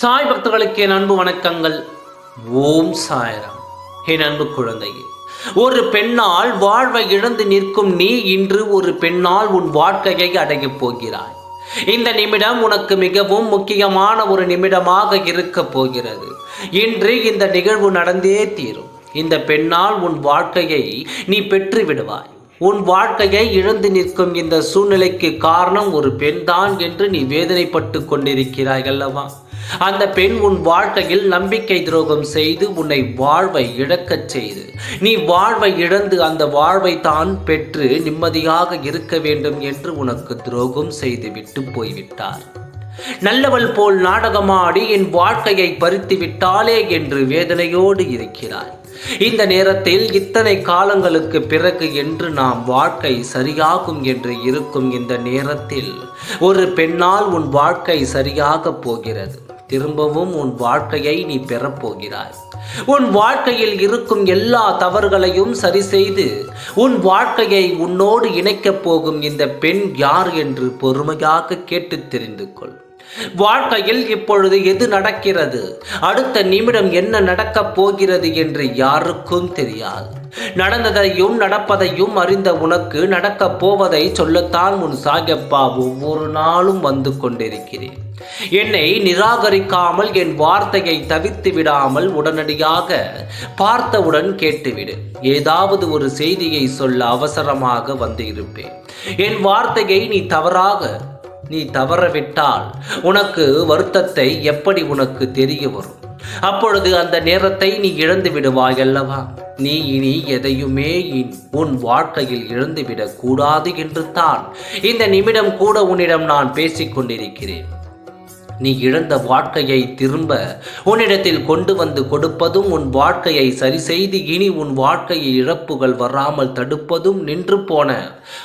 சாய் பக்தர்களுக்கு என் அன்பு வணக்கங்கள். ஓம் சாயராம். என் அன்பு குழந்தையே ஒரு பெண்ணால் வாழ்வை இழந்து நிற்கும் நீ இன்று ஒரு பெண்ணால் உன் வாழ்க்கையை அடையப் போகிறாய். இந்த நிமிடம் உனக்கு மிகவும் முக்கியமான ஒரு நிமிடமாக இருக்கப் போகிறது. இன்று இந்த நிகழ்வு நடந்தே தீரும். இந்த பெண்ணால் உன் வாழ்க்கையை நீ பெற்று விடுவாய். உன் வாழ்க்கையை இழந்து நிற்கும் இந்த சூழ்நிலைக்கு காரணம் ஒரு பெண்தான் என்று நீ வேதனைப்பட்டு கொண்டிருக்கிறாய் அல்லவா? அந்த பெண் உன் வாழ்க்கையில் நம்பிக்கை துரோகம் செய்து உன்னை வாழ்வை இழக்கச் செய்து. நீ வாழ்வை இழந்து அந்த வாழ்வை தான் பெற்று நிம்மதியாக இருக்க வேண்டும் என்று உனக்கு துரோகம் செய்து விட்டு போய்விட்டார். நல்லவள் போல் நாடகமாடி என் வாழ்க்கையை பறித்து விட்டாளே என்று வேதனையோடு இருக்கிறாய். இந்த நேரத்தில் இத்தனை காலங்களுக்கு பிறகு என்று நாம் வாழ்க்கை சரியாகும் என்று இருக்கும் இந்த நேரத்தில் ஒரு பெண்ணால் உன் வாழ்க்கை சரியாக போகிறது. திரும்பவும் உன் வாழ்க்கையை நீ பெறப்போகிறாய். உன் வாழ்க்கையில் இருக்கும் எல்லா தவறுகளையும் சரி செய்து உன் வாழ்க்கையை உன்னோடு இணைக்கப் போகும் இந்த பெண் யார் என்று பொறுமையாக கேட்டு தெரிந்து கொள். வாழ்க்கையில் இப்பொழுது எது நடக்கிறது? அடுத்த நிமிடம் என்ன நடக்கப் போகிறது என்று யாருக்கும் தெரியாது. நடந்ததையும் நடப்பதையும் அறிந்த உனக்கு நடக்கப் போவதை சொல்லத்தான் உன் சாகப்பா ஒவ்வொரு நாளும் வந்து கொண்டிருக்கிறேன். என்னை நிராகரிக்காமல் என் வார்த்தையை தவித்து விடாமல் உடனடியாக பார்த்தவுடன் கேட்டுவிடு. ஏதாவது ஒரு செய்தியை சொல்ல அவசரமாக வந்து இருப்பேன் என் வார்த்தையை நீ தவறாக நீ தவறவிட்டால் உனக்கு வருத்தத்தை எப்படி உனக்கு தெரிய வரும்? அப்பொழுது அந்த நேரத்தை நீ இழந்து விடுவாய் அல்லவா நீ இனி எதையுமே உன் வாழ்க்கையில் இழந்துவிடக் கூடாது என்று தான் இந்த நிமிடம் கூட உன்னிடம் நான் பேசிக் கொண்டிருக்கிறேன் நீ இழந்த வாழ்க்கையை திரும்ப உன்னிடத்தில் கொண்டு வந்து கொடுப்பதும் உன் வாழ்க்கையை சரி செய்து இனி உன் வாழ்க்கையை இழப்புகள் வராமல் தடுப்பதும் நின்று போன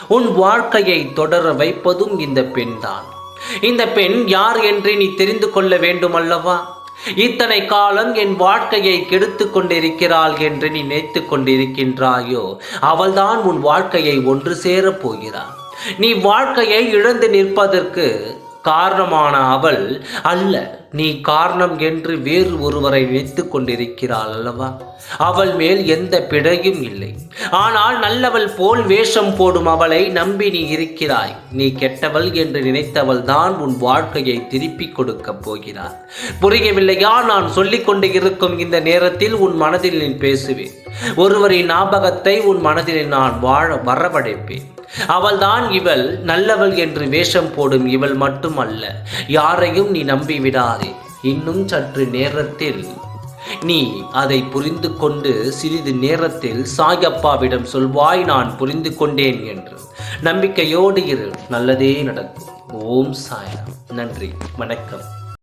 உன் வாழ்க்கையை தொடர வைப்பதும் இந்த பெண்தான். இந்த பெண் யார் என்று நீ தெரிந்து கொள்ள வேண்டும் அல்லவா இத்தனை காலம் என் வாழ்க்கையை கெடுத்து கொண்டிருக்கிறாள் என்று நீ நினைத்து கொண்டிருக்கின்றாயோ? அவள்தான் உன் வாழ்க்கையை ஒன்று சேரப் போகிறாள் நீ வாழ்க்கையை இழந்து நிற்பதற்கு காரணமான அவள் அல்ல. நீ காரணம் என்று வேறு ஒருவரை நினைத்து கொண்டிருக்கிறாள் அல்லவா? அவள் மேல் எந்த பிழையும் இல்லை. ஆனால் நல்லவள் போல் வேஷம் போடும் அவளை நம்பி நீ இருக்கிறாய். நீ கெட்டவள் என்று நினைத்தவள் தான் உன் வாழ்க்கையை திருப்பிக் கொடுக்கப் போகிறார் புரியவில்லையா? நான் சொல்லிக் கொண்டு இருக்கும் இந்த நேரத்தில் உன் மனதில் நீ பேசுவேன். ஒருவரின் ஞாபகத்தை உன் மனதில் நான் வாழ வரவழைப்பேன். அவள்தான் இவள் நல்லவள் என்று வேஷம் போடும் இவள் மட்டுமல்ல. யாரையும் நீ நம்பி விடாதே இன்னும் சற்று நேரத்தில் நீ அதை புரிந்து கொண்டு சிறிது நேரத்தில் சாயப்பாவிடம் சொல்வாய் நான் புரிந்து கொண்டேன் என்று. நம்பிக்கையோடு இரு நல்லதே நடக்கும். ஓம் சாயம் நன்றி. வணக்கம்.